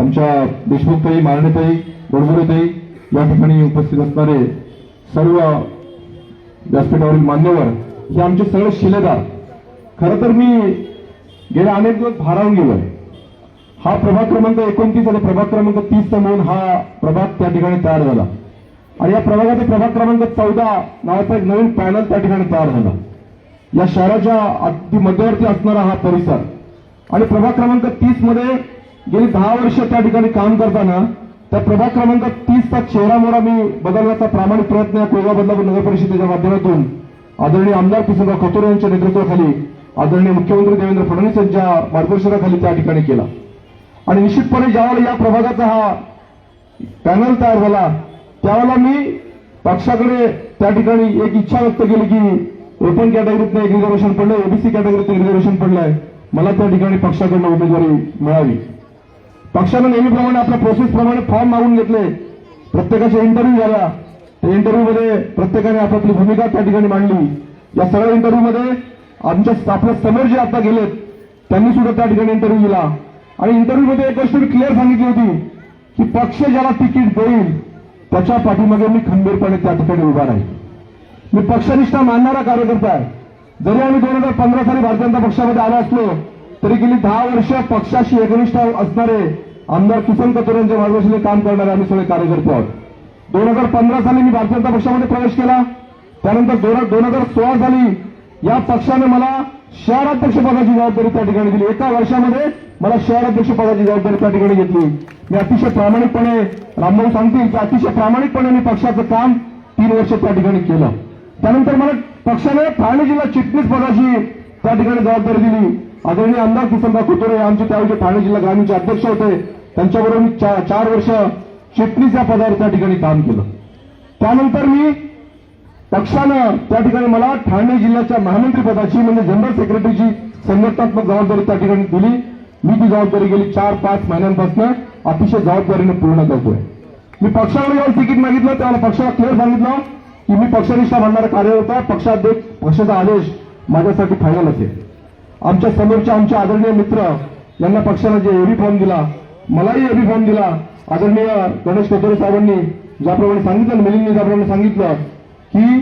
आमच्या देशमुखताई मारणेताई गोडबोलेताई या ठिकाणी उपस्थित असणारे सर्व व्यासपीठावरील मान्यवर हे आमचे सगळे शिलेदार. खरं तर मी गेल्या अनेक दिवस भारावून गेलोय. हा प्रभाग क्रमांक एकोणतीस आणि प्रभाग क्रमांक तीसचा म्हणून हा प्रभाग त्या ठिकाणी तयार झाला. आणि या प्रभागाचा प्रभाग क्रमांक चौदा नावाचा एक नवीन पॅनल त्या ठिकाणी तयार झाला. या शहराच्या अगदी मध्यवर्ती असणारा हा परिसर. आणि प्रभाग क्रमांक तीसमध्ये गेली दहा वर्ष त्या ठिकाणी काम करताना त्या प्रभाग क्रमांक तीसचा चेहरामोरा मी बदलण्याचा प्रामाणिक प्रयत्न या बदलापूर नगर परिषदेच्या माध्यमातून आदरणीय आमदार किसनराव खतोरे यांच्या नेतृत्वाखाली आदरणीय मुख्यमंत्री देवेंद्र फडणवीस यांच्या मार्गदर्शनाखाली त्या ठिकाणी केला. आणि निश्चितपणे ज्यावेळेला या प्रभागाचा हा पॅनल तयार झाला त्यावेळेला मी पक्षाकडे त्या ठिकाणी एक इच्छा व्यक्त केली की ओपन कॅटेगरीतनं एक रिझर्वेशन पडलंय ओबीसी कॅटेगरीत रिझर्वेशन पडलंय. मला त्या ठिकाणी पक्षाकडनं उमेदवारी मिळावी. पक्षानं नेहमीप्रमाणे आपल्या प्रोसेसप्रमाणे फॉर्म मागून घेतले. प्रत्येकाचे इंटरव्ह्यू झाला. त्या इंटरव्ह्यूमध्ये प्रत्येकाने आपापली भूमिका त्या ठिकाणी मांडली. या सगळ्या इंटरव्ह्यूमध्ये आमच्या आपल्यासमोर जे आता गेलेत त्यांनी सुद्धा त्या ठिकाणी इंटरव्ह्यू दिला. आणि इंटरव्ह्यूमध्ये एक गोष्ट मी क्लिअर सांगितली होती की पक्ष ज्याला तिकीट देईल त्याच्या पाठीमागे मी खंबीरपणे त्या ठिकाणी उभा राहील मी पक्षनिष्ठा मानणारा कार्यकर्ता आहे. जरी आम्ही दोन हजार पंधरा साली भारतीय जनता पक्षामध्ये आलो असलो तरी गेली दहा वर्ष पक्षाशी एकनिष्ठ असणारे आमदार किसन कतोरे यांच्या मार्गदर्शनाने काम करणारे आम्ही सगळे कार्यकर्ते आहोत. दोन हजार पंधरा साली मी भारतीय जनता पक्षामध्ये प्रवेश केला. त्यानंतर दोन दोन हजार सोळा साली या पक्षाने मला शहराध्यक्ष पदाची जबाबदारी त्या ठिकाणी दिली. एका वर्षामध्ये मला शहराध्यक्ष पदाची जबाबदारी त्या ठिकाणी घेतली. मी अतिशय प्रामाणिकपणे रामभाऊ सांगतील की अतिशय प्रामाणिकपणे मी पक्षाचं काम तीन वर्ष त्या ठिकाणी केलं. त्यानंतर मला पक्षाने ठाणे जिल्हा चिटणीस पदाची त्या ठिकाणी जबाबदारी दिली. आदरणीय आमदार किसनराव खुतोरे आमचे त्यावेळी ठाणे जिल्हा ग्रामीणचे अध्यक्ष होते. त्यांच्याबरोबर मी चा- चार वर्ष चिटणीस या पदावर त्या ठिकाणी काम केलं. त्यानंतर मी पक्षानं त्या ठिकाणी मला ठाणे जिल्ह्याच्या महामंत्री पदाची म्हणजे जनरल सेक्रेटरीची संघटनात्मक जबाबदारी त्या ठिकाणी दिली. मी ती जबाबदारी गेली चार पाच महिन्यांपासून अतिशय जबाबदारीने पूर्ण करतोय. मी पक्षावर जेव्हा तिकीट मागितलं त्यावेळेला पक्षाला क्लिअर सांगितलं की मी पक्षनिष्ठा मानणारा कार्यकर्ता पक्षाध्यक्ष पक्षाचा आदेश माझ्यासाठी फायनल असेल आमच्या समोरच्या आमचे आदरणीय मित्र यांना पक्षाला जे एबी फॉर्म दिला मलाही एबी फॉर्म दिला. आदरणीय गणेश कोथोरे साहेबांनी ज्याप्रमाणे सांगितलं मिलिंदनी ज्याप्रमाणे सांगितलं की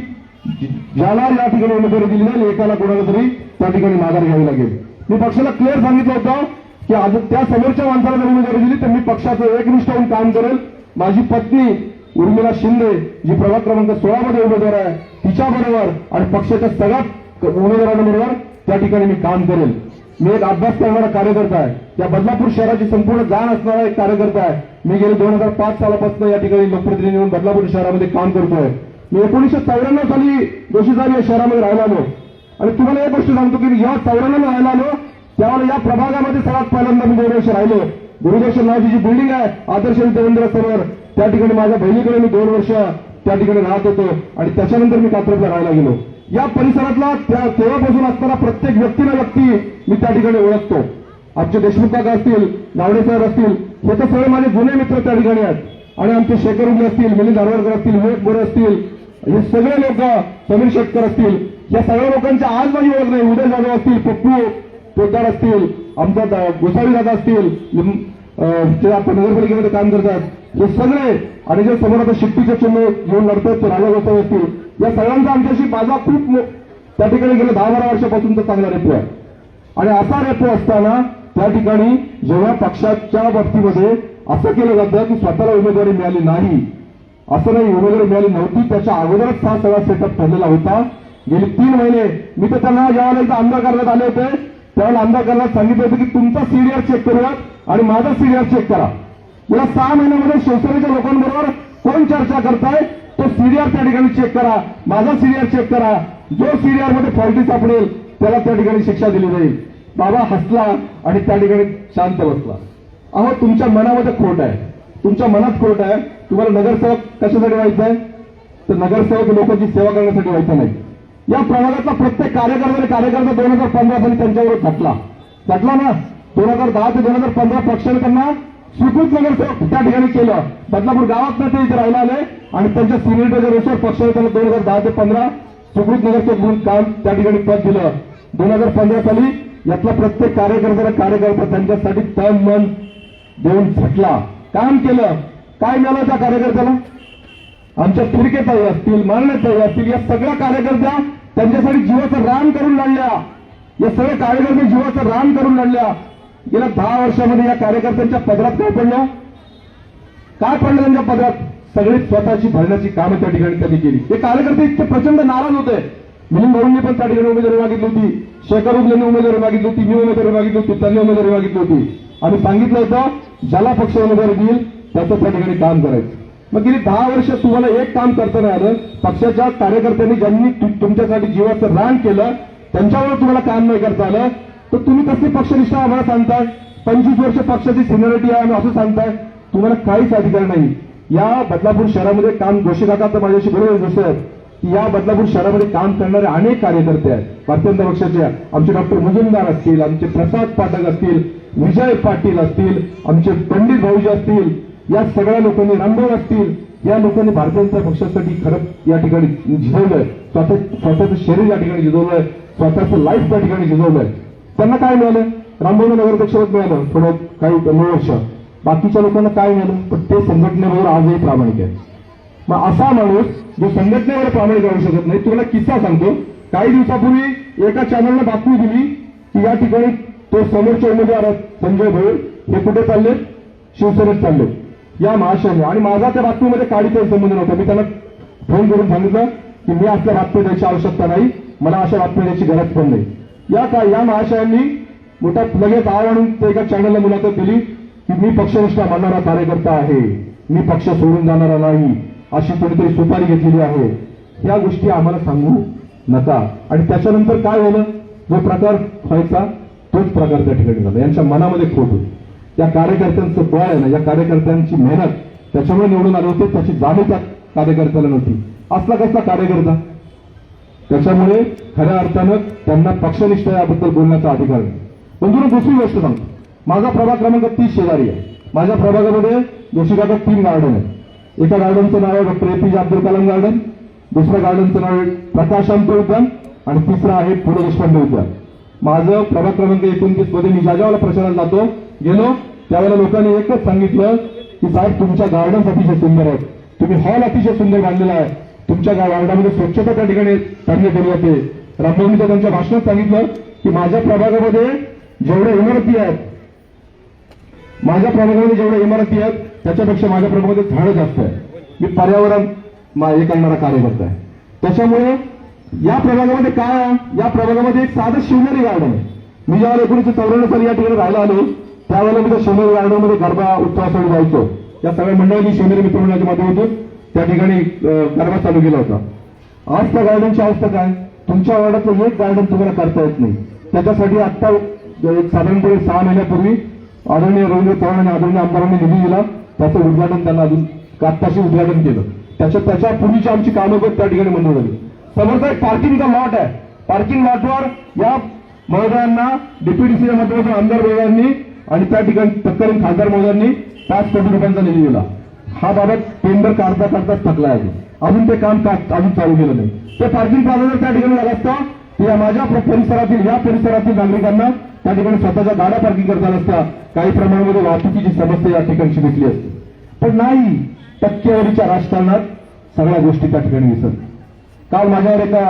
ज्याला या ठिकाणी उमेदवारी दिली जाईल एकाला कोणाला तरी त्या ठिकाणी माघार घ्यावी लागेल. मी पक्षाला क्लिअर सांगितलं होतं की आज त्या समोरच्या माणसाला जर उमेदवारी दिली तर मी पक्षाचं एकनिष्ठ होऊन काम करेल. माझी पत्नी उर्मिला शिंदे जी प्रभाग क्रमांक सोळामध्ये उमेदवार आहे तिच्याबरोबर आणि पक्षाच्या सगळ्यात उमेदवारांबरोबर त्या ठिकाणी मी काम करेल. मी एक अभ्यास करणारा कार्यकर्ता आहे. या बदलापूर शहराची संपूर्ण जाण असणारा एक कार्यकर्ता आहे. मी गेले दोन हजार पाच सालापासून या ठिकाणी लोकप्रतिनिधी म्हणून बदलापूर शहरामध्ये काम करतोय. मी एकोणीसशे चौऱ्याण्णव साली जोशी साहेब या शहरामध्ये राहायला आलो आणि तुम्हाला एक गोष्ट सांगतो की जेव्हा चौऱ्याण्णव राहायला आलो त्यावेळेला या प्रभागामध्ये सर्वात पहिल्यांदा मी दोन वर्ष राहिलो. गुरुदर्शन नावाची जी बिल्डिंग आहे आदर्श विद्यामंदिरा त्या ठिकाणी माझ्या बहिणीकडे मी दोन वर्ष त्या ठिकाणी राहत होतो. आणि त्याच्यानंतर मी कात्रपला राहायला गेलो. या परिसरातला त्या तेव्हापासून असणारा प्रत्येक व्यक्ती ना व्यक्ती मी त्या ठिकाणी ओळखतो. आमचे देशमुख काका असतील गावडे साहेब असतील हे तर सगळे माझे जुने मित्र त्या ठिकाणी आहेत. आणि आमचे शेखर उगले असतील मिलिंद धारवाडकर असतील विवेक बोरे असतील हे सगळे लोक समीर शेटकर असतील. या सगळ्या लोकांच्या आज माझी ओळख नाही. उदय जाधव असतील पप्पू पोद्दार असतील आमचा गोसावी दादा असतील जे आपण नगरपालिकेमध्ये काम करतात हे सगळे आणि जे समोर आता शिट्टीचे चिन्ह घेऊन लढतात ते राजा गोसावी असतील या सगळ्यांचा आमच्याशी माझा खूप त्या ठिकाणी गेल्या दहा बारा वर्षापासूनचा चांगला रेपो आहे. आणि असा रेपो असताना त्या ठिकाणी जेव्हा पक्षाच्या बाबतीमध्ये असं केलं जातं की स्वतःला उमेदवारी मिळाली नाही असं नाही उमेदवारी मिळाली नव्हती त्याच्या अगोदरच हा सगळा सेटअप ठरलेला होता. गेले तीन महिने मी तर त्यांना ज्यावेळेला एकदा आमदार करण्यात आले होते. त्यावेळेला आमदार करण्यात सांगितलं होतं की तुमचा सीडीआर चेक करूया आणि माझा सीडीआर चेक करा. या सहा महिन्यामध्ये शिवसेनेच्या लोकांबरोबर कोण चर्चा करताय? तो सीडीआर त्या ठिकाणी चेक करा. माझा सीडीआर चेक करा. जो सीडीआरमध्ये फॉल्टी सापडेल त्याला त्या ठिकाणी शिक्षा दिली जाईल. बाबा हसला आणि त्या ठिकाणी शांत बसला. अहो तुमच्या मनामध्ये खोट आहे. तुमच्या मनात खोट आहे. तुम्हाला नगरसेवक कशासाठी व्हायचं आहे तर नगरसेवक लोकांची सेवा करण्यासाठी व्हायचं नाही. या प्रभागातला प्रत्येक कार्यकर्ता आणि कार्यकर्ता दोन हजार पंधरा साली त्यांच्यावर खटला. खटला ना? दोन हजार दहा ते दोन हजार पंधरा पक्षाने त्यांना स्वीकृत नगरसेवक त्या ठिकाणी केलं. बदलापूर गावात ते इथे राहिला आले आणि त्यांच्या सिनियरिटीच्या रेषेवर पक्षाने त्यांना दोन हजार दहा ते पंधरा सुकृत नगरसेवक म्हणून काम त्या ठिकाणी पद दिलं. दोन हजार पंधरा साली यातला प्रत्येक कार्यकर्त्याला कार्यकर्ता त्यांच्यासाठी तन मन देऊन झटला. काम केलं. काय मिळालं त्या कार्यकर्त्याला? आमच्या फिरकेताई असतील मारण्याताई असतील या सगळ्या कार्यकर्त्या त्यांच्यासाठी जीवाचं रान करून लढल्या. या सगळ्या कार्यकर्ते जीवाचं रान करून लढल्या. गेल्या दहा वर्षामध्ये या कार्यकर्त्यांच्या पदरात काय पडलं? काय पडलं त्यांच्या पदरात? सगळी स्वतःची भरण्याची कामं त्या ठिकाणी त्यांनी केली. हे कार्यकर्ते इतके प्रचंड नाराज होते. मिलिंद भाऊंनी पण त्या ठिकाणी उमेदवारी मागितली होती. शेखर यांनी उमेदवारी मागितली होती. मी उमेदवारी मागितली होती. त्यांनी उमेदवारी मागितली होती. आणि सांगितलं होतं ज्याला पक्ष उमेदवारी देईल त्याचं त्या ठिकाणी काम करायचं. मग गेली दहा वर्ष तुम्हाला एक काम करता नाही आलं. पक्षाच्या कार्यकर्त्यांनी ज्यांनी तुमच्यासाठी जीवाचं रान केलं त्यांच्यावर तुम्हाला काम नाही करता आलं. तर तुम्ही कसली पक्षनिष्ठा आम्हाला सांगताय? पंचवीस वर्ष पक्षाची सिनियरिटी आहे आम्ही असं सांगताय. तुम्हाला काहीच अधिकार नाही. या बदलापूर शहरामध्ये काम जोशी काका तर माझ्याशी बरोबर जसं की या बदलापूर शहरामध्ये काम करणारे अनेक कार्यकर्ते आहेत. भारतीय जनता पक्षाचे आमचे डॉक्टर मुजुमदार असतील आमचे प्रसाद पाठक असतील विजय पाटील असतील आमचे पंडित भाऊजी असतील या सगळ्या लोकांनी रामभाऊ असतील या लोकांनी भारतीय जनता पक्षासाठी खरं या ठिकाणी झिजवलंय. स्वतः स्वतःचं शरीर या ठिकाणी झिजवलंय. स्वतःचं लाईफ त्या ठिकाणी झिजवलंय. त्यांना काय मिळालं? रामभाऊ नगराध्यक्षपद मिळालं. थोडं काही नऊ वर्ष. बाकीच्या लोकांना काय मिळालं? पण ते संघटनेबरोबर आजही प्रामाणिक आहे मग असा माणूस जो संघटनेवर प्रामाणिक राहू शकत नाही तुम्हाला किस्सा सांगतो. काही दिवसापूर्वी एका चॅनलला बातमी दिली की या ठिकाणी तो समोरचे उमेदवार संजय भोईर. हे कुठे चालले शिवसेनेत चालले या महाशयाने आणि माझा त्या बातमीमध्ये काही संबंध नव्हता. मी त्यांना फोन करून सांगितलं की मी असल्या बातम्या द्यायची आवश्यकता नाही. मला अशा बातम्या द्यायची गरज पण नाही. या का या महाशयांनी मोठा लगेच आव आणून ते एका चॅनलला मुलाखत दिली की मी पक्षनिष्ठा मानणारा कार्यकर्ता आहे. मी पक्ष सोडून जाणारा नाही. अशी कोणीतरी सुपारी घेतलेली आहे. या गोष्टी आम्हाला सांगू नका. आणि त्याच्यानंतर काय झालं? जो प्रकार व्हायचा तोच प्रकार त्या ठिकाणी झाला. यांच्या मनामध्ये खोट होती. या कार्यकर्त्यांचं बळ आहे ना या कार्यकर्त्यांची मेहनत त्याच्यामुळे निवडून आले होते त्याची जाणीव त्या कार्यकर्त्याला नव्हती. असला कसला कार्यकर्ता त्याच्यामुळे खऱ्या अर्थानं त्यांना पक्षनिष्ठ याबद्दल बोलण्याचा अधिकार नाही पण दुसरी गोष्ट सांगतो. माझा प्रभाग क्रमांक तीस शेजारी आहे. माझ्या प्रभागामध्ये जोशीकाका तीन गार्डन आहे एका गार्डनचं नाव आहे डॉक्टर ए पी जे अब्दुल कलाम गार्डन दुसऱ्या गार्डनचं नाव आहे प्रकाशांत उद्यान आणि तिसरं आहे पुणे देशपांडे उद्यान. माझं प्रभाग क्रमांक एकोणतीसमध्ये मी ज्या ज्यावेळेला प्रचारात जातो गेलो त्यावेळेला लोकांनी एकच सांगितलं की साहेब तुमच्या गार्डन्स अतिशय सुंदर आहेत. तुम्ही हॉल अतिशय सुंदर बांधलेला आहे. तुमच्या वार्डामध्ये स्वच्छता त्या ठिकाणी चांगली केली जाते रामभाऊंनी त्यांच्या भाषणात सांगितलं की माझ्या प्रभागामध्ये जेवढ्या इमारती आहेत माझ्या प्रभागामध्ये जेवढ्या इमारती आहेत त्याच्यापेक्षा माझ्या प्रभागामध्ये झाडं जास्त आहे मी पर्यावरण हे करणारा कार्यकर्ता आहे. त्याच्यामुळे या प्रभागामध्ये काय आहे? या प्रभागामध्ये एक साधं शिवनेरी गार्डन आहे. मी ज्यावेळेला एकोणीशे चौऱ्याण्णव साली या ठिकाणी राहायला आलो त्यावेळेला मी त्या शिवनेरी गार्डनमध्ये गरबा उत्सवासाठी जायचो. या सगळ्या मंडळांनी शिवनेरी मित्रमंडळाच्या माध्यमातून त्या ठिकाणी अं, गरबा चालू केला होता. आज त्या गार्डनची अवस्था काय? तुमच्या वार्डातलं एक गार्डन तुम्हाला करता येत नाही. त्याच्यासाठी आत्ता साधारणपणे सहा महिन्यापूर्वी आदरणीय रवींद्र चव्हाण आणि आदरणीय आमदारांनी निधी दिला. त्याचं उद्घाटन त्यांना अजून आत्ताशी उद्घाटन केलं. त्याच्या त्याच्या पूर्वीची आमची कामं त्या ठिकाणी मंजूर झाली. समोरचा एक पार्किंगचा लॉट आहे. पार्किंग लॉटवर या महोदयांना डीपीडीसीच्या माध्यमातून आमदार महोदयांनी आणि त्या ठिकाणी तत्कालीन खासदार महोदयांनी पाच कोटी रुपयांचा निधी दिला. हा बाबत टेंडर काढता काढताच थकला आहे. अजून ते काम अजून चालू केलं नाही. ते पार्किंग प्लाझा जर त्या ठिकाणी झालं असता. या माझ्या परिसरातील या परिसरातील नागरिकांना त्या ठिकाणी स्वतःच्या गाड्या पार्किंग करता असता काही प्रमाणामध्ये वाहतुकीची समस्या या ठिकाणची भेटली असते. पण नाही टक्केवारीच्या राजकारणात सगळ्या गोष्टी त्या ठिकाणी विसरल्या काल माझ्यावर एका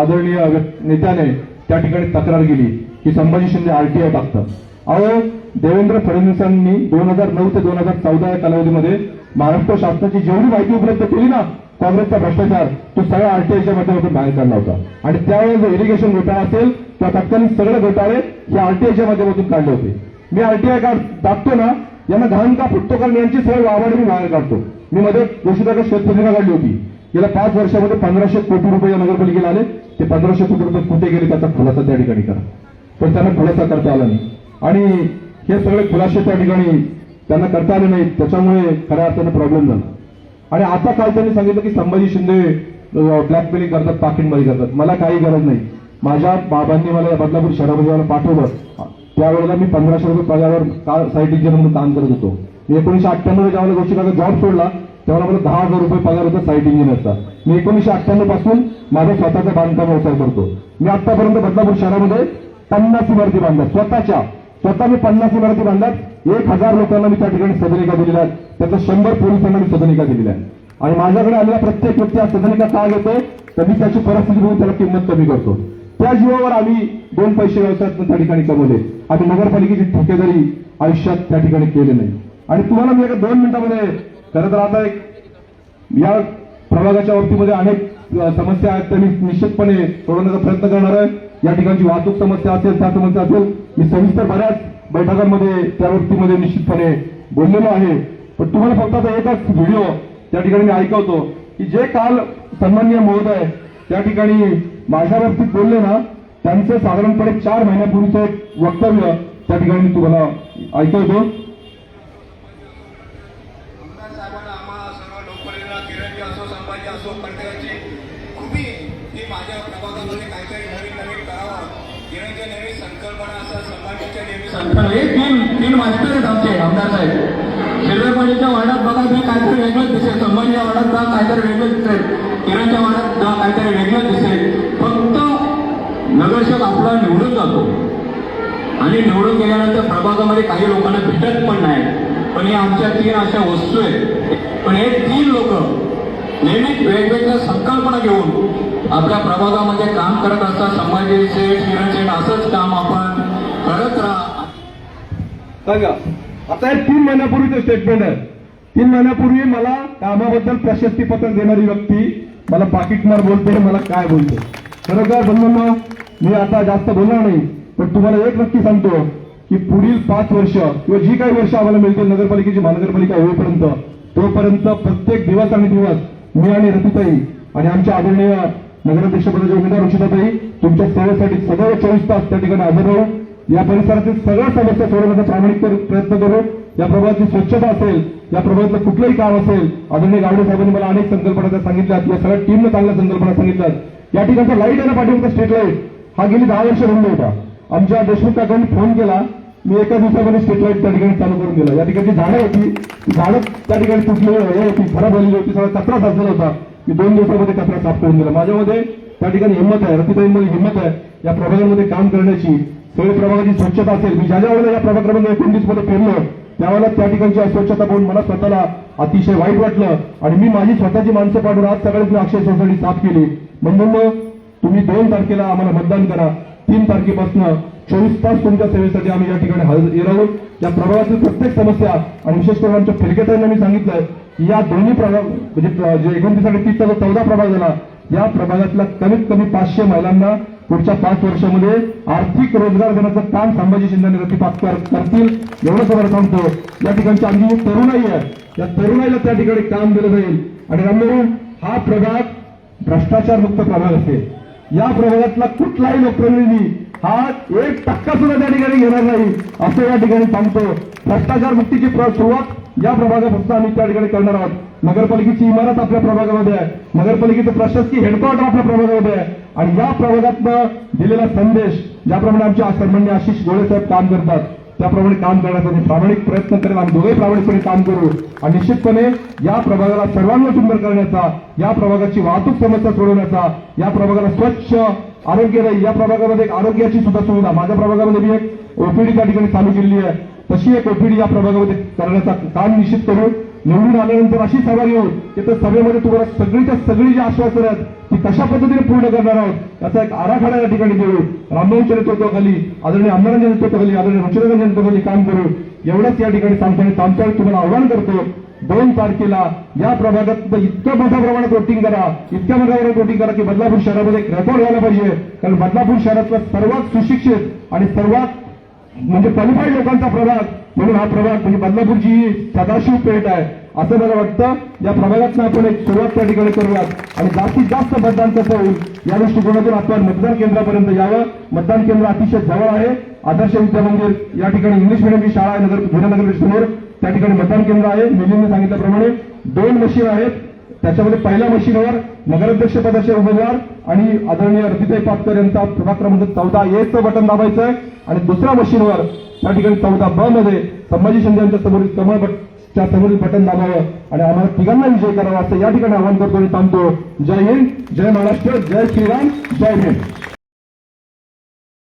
आदरणीय नेत्याने त्या ठिकाणी तक्रार केली की संभाजी शिंदे आरटीआय टाकतात. अहो देवेंद्र फडणवीसांनी दोन हजार नऊ ते दोन हजार चौदा या कालावधीमध्ये महाराष्ट्र शासनाची जेवढी माहिती उपलब्ध केली ना काँग्रेसचा भ्रष्टाचार तो सगळा आरटीआयच्या माध्यमातून बाहेर काढला होता. आणि त्यावेळेस जो इरिगेशन घोटाळा असेल किंवा तत्कालीन सगळे घोटाळे हे आरटीआयच्या माध्यमातून काढले होते. मी आरटीआय कार्ड टाकतो ना यांना घाण का फुटतो? कारण यांची सगळं वावड मी बाहेर काढतो. मी मध्ये कृषीदार शेतपत्रिका काढली होती. गेल्या पाच वर्षामध्ये पंधराशे कोटी रुपये या नगरपालिकेला आले. ते पंधराशे कोटी रुपये कुठे गेले त्याचा खुलासा त्या ठिकाणी करा. पण त्यांना खुलासा करता आला नाही. आणि हे सगळे खुलासे त्या ठिकाणी त्यांना करता आले नाहीत. त्याच्यामुळे खऱ्या अर्थानं प्रॉब्लेम झाला. आणि आता काल त्यांनी सांगितलं की संभाजी शिंदे ब्लॅकमेलिंग करतात पाकिटमध्ये करतात. मला काही गरज नाही. माझ्या बाबांनी मला बदलापूर शहरामध्ये पाठवलं. त्यावेळेला मी पंधराशे रुपये पगारावर का साईट इंजिनियर म्हणून काम करत होतो. मी एकोणीशे अठ्ठ्याण्णव ज्यावेळेला गोष्टी माझा जॉब सोडला त्यावेळेला मला दहा हजार रुपये पगार होता साईट इंजिनियरचा मी एकोणीशे अठ्ठ्याण्णवपासून माझा स्वतःचा बांधकाम व्यवसाय करतो. मी आतापर्यंत बदलापूर शहरामध्ये पन्नास इमारती बांधल्या. स्वतःच्या. स्वतः मी पन्नास इमारती बांधल्यात एक हजार लोकांना मी त्या ठिकाणी सदनिका दिलेल्या आहेत. त्याचा शंभर पोलिसांना मी सदनिका दिलेल्या आहेत. आणि माझ्याकडे आलेला प्रत्येक व्यक्ती हा सदनिका का घेतो? तर मी त्याची परिस्थिती बघून त्याला किंमत कमी करतो. त्या जीवावर आम्ही दोन पैसे व्यवसायात त्या ठिकाणी कमवले. आम्ही नगरपालिकेची ठेकेदारी आयुष्यात त्या ठिकाणी केले नाही. आणि तुम्हाला मी एका दोन मिनिटामध्ये खरं तर आता एक या प्रभागाच्या बाबतीमध्ये अनेक समस्या आहेत. त्या मी निश्चितपणे सोडवण्याचा प्रयत्न करणार आहे. या ठिकाणची वाहतूक समस्या असेल त्या समस्या असेल मी सविस्तर बऱ्याच बैठकांमध्ये त्या बाबतीमध्ये निश्चितपणे बोललेलो आहे. पण तुम्हाला फक्त आता एकच व्हिडिओ त्या ठिकाणी मी ऐकवतो की जे काल सन्माननीय महोदय त्या ठिकाणी माझ्या बाबतीत बोलले ना त्यांचं साधारणपणे चार महिन्यापूर्वीचं एक वक्तव्य त्या ठिकाणी तुम्हाला ऐकवतो आमदार साहेबांना आम्हा सर्व लोकप्रतिनिधींना किरणजी असो संभाजी असो प्रत्येकाची खूपी की माझ्या प्रभागामध्ये काहीतरी नवीन नवीन करावं किरणच्या नेहमी संकल्पना असतात संभाजीच्या हे तीन तीन मास्टर आहेत आमचे आमदार साहेब. हिरवेपाडीच्या वार्डात बघा मी काहीतरी वेगळंच दिसेल. संभाजीच्या वार्डात बघा काहीतरी वेगळंच दिसेल. किरणच्या वार्डात बघा काहीतरी वेगळंच दिसेल. फक्त नगरसेवक आपला निवडून जातो. आणि निवडून गेल्यानंतर प्रभागामध्ये काही लोकांना भेटत पण नाही. पण हे आमच्या तीन अशा वस्तू आहेत. पण हे तीन लोक नेहमीच वेगवेगळ्या संकल्पना घेऊन आपल्या प्रभागामध्ये काम करत असतात. संभाजी सेठ किरण सेठ असंच काम आपण करत राहा. सांगा. आता हे तीन महिन्यापूर्वीचं स्टेटमेंट आहे. तीन महिन्यापूर्वी मला कामाबद्दल प्रशस्ती पत्र देणारी व्यक्ती मला पाकिटमार बोलते मला काय बोलते. खरं काय बंधूंनो मी आता जास्त बोलणार नाही पण तुम्हाला एक नक्की सांगतो की पुढील पाच वर्ष किंवा जी काही वर्ष आम्हाला मिळतील नगरपालिकेची महानगरपालिका होईपर्यंत तोपर्यंत प्रत्येक दिवस आणि दिवस मी आणि रतीताई आणि आमच्या आदरणीय नगराध्यक्षपदाचे उमेदवार उचिताताई तुमच्या सेवेसाठी सदैव चोवीस तास त्या ठिकाणी हजर राहू. या परिसरातील सगळ्या समस्या सोडवण्याचा प्रामाणिक प्रयत्न करू. या प्रभागाची स्वच्छता असेल या प्रभागातलं कुठलंही काम असेल आदरणीय गावडे साहेबांनी मला अनेक संकल्पना सांगितल्यात या सगळ्या टीमनं चांगल्या संकल्पना सांगितल्यात. या ठिकाणचा लाइट आहे ना पाठीमागचा स्ट्रीट लाइट हा गेली दहा वर्ष बंद होता. आमच्या देशमुख काकांनी फोन केला. मी एका दिवसामध्ये स्ट्रीट लाइट त्या ठिकाणी चालू करून दिला. या ठिकाणी झाडं होती. झाडं त्या ठिकाणी तुटलेली हे होती खराब झालेली होती. सगळा कचरा साचलेला होता. मी दोन दिवसामध्ये कचरा साफ करून दिला. माझ्यामध्ये त्या ठिकाणी हिंमत आहे रतिताईंमध्ये हिंमत आहे या प्रभागामध्ये काम करण्याची. सगळी प्रभागाची स्वच्छता असेल. मी ज्या ज्या वेळेला या प्रभाग क्रमांक एकोणतीसमध्ये फिरलो त्यावेळेला त्या ठिकाणची अस्वच्छता पाहून मला स्वतःला अतिशय वाईट वाटलं. आणि मी माझी स्वतःची माणसं पाठवून आज सगळ्यात मी अक्षय सोसायटी साफ केली. म्हणून मग तुम्ही दोन तारखेला आम्हाला मतदान करा. तीन तारखेपासून चोवीस तास तुमच्या सेवेसाठी आम्ही या ठिकाणी हजर आहोत या प्रभागातील प्रत्येक समस्या आणि विशेष करून आमच्या फिरकेतांना मी सांगितलं की या दोन्ही प्रभाग म्हणजे जे एकोणतीस आणि तीसचा जो चौदा प्रभाग झाला या प्रभागातल्या कमीत कमी पाचशे महिलांना पुढच्या पाच वर्षामध्ये आर्थिक रोजगार देण्याचं काम संभाजी शिंदे आणि करतील. एवढं तुम्हाला सांगतो या ठिकाणची आमची जी तरुणाई आहे. या तरुणाईला त्या ठिकाणी काम दिलं जाईल. आणि रामदेव हा प्रभाग भ्रष्टाचार मुक्त प्रभाग असेल. या प्रभागातला कुठलाही लोकप्रतिनिधी हा एक टक्का सुद्धा त्या ठिकाणी घेणार नाही असं या ठिकाणी सांगतो. भ्रष्टाचार मुक्तीची सुरुवात या प्रभागापासून आम्ही त्या ठिकाणी करणार आहोत. नगरपालिकेची इमारत आपल्या प्रभागामध्ये आहे. नगरपालिकेचं प्रशासकीय हेडक्वार्टर आपल्या प्रभागामध्ये आहे. आणि या प्रवर्गातनं दिलेला संदेश ज्याप्रमाणे आमचे सन्मान्य आशिष गोळे साहेब काम करतात त्याप्रमाणे काम करण्यासाठी प्रामाणिक प्रयत्न करेल आम्ही दोघे प्रामाणिकपणे काम करू. आणि निश्चितपणे या प्रभागाला सर्वांना सुंदर करण्याचा या प्रभागाची वाहतूक समस्या सोडवण्याचा या प्रभागाला स्वच्छ आरोग्यदायी या प्रभागामध्ये आरोग्याची सुद्धा सुविधा माझ्या प्रभागामध्ये मी एक ओपीडी त्या ठिकाणी चालू केलेली आहे. तशी एक ओपीडी या प्रभागामध्ये करण्याचा काम निश्चित करू. निवडून आल्यानंतर अशी सभा घेऊन की त्या सभेमध्ये तुम्हाला सगळीच्या सगळी जी आश्वासन आहेत ती कशा पद्धतीने पूर्ण करणार आहोत याचा एक आराखडा या ठिकाणी देऊ रामभाऊच्या नेतृत्वाखाली आदरणीय आमदारांच्या नेतृत्वाखाली आदरणीय रुचिराजांच्या नेतृत्वाखाली काम करू एवढंच या ठिकाणी सांगताना तामच्या तुम्हाला आव्हान करतो. दोन तारखेला या प्रभागात इतक्या मोठ्या प्रमाणात वोटिंग करा इतक्या मोठ्या प्रमाणात वोटिंग करा की बदलापूर शहरामध्ये एक रेकॉर्ड व्हायला पाहिजे. कारण बदलापूर शहरातला सर्वात सुशिक्षित आणि सर्वात म्हणजे क्वालिफाईड लोकांचा प्रभाग म्हणून हा प्रभाग म्हणजे बदलापूरची ही सदाशिव पेठ आहे. असं मला वाटतं. या प्रभागातनं आपण एक सुरुवात त्या ठिकाणी करूयात. आणि जास्तीत जास्त मतदान कसं होईल या दृष्टिकोनातून आपण मतदान केंद्रापर्यंत यावं. मतदान केंद्र अतिशय जवळ आहे. आदर्श विद्या मंदिर या ठिकाणी इंग्लिश मिडियमची शाळा आहे नगर विरानगर समोर त्या ठिकाणी मतदान केंद्र आहे. मिलिंदने सांगितल्याप्रमाणे दोन मशीन आहेत. त्याच्यामध्ये पहिल्या मशीनवर नगराध्यक्ष पदाचे उमेदवार आणि आदरणीय रतिताई पाटकर यांचा प्रभाग क्रमांक चौदा. एचं बटन दाबायचं आहे आणि दुसऱ्या मशीनवर त्या ठिकाणी चौदा ब मध्ये संभाजी शिंदे यांच्या समोरील कमळ च्या समोरील बटन दाबावं आणि आम्हाला तिघांना विजय करावा असं या ठिकाणी आवाहन करतो आणि थांबतो. जय हिंद जय महाराष्ट्र जय श्रीराम जय हिंद.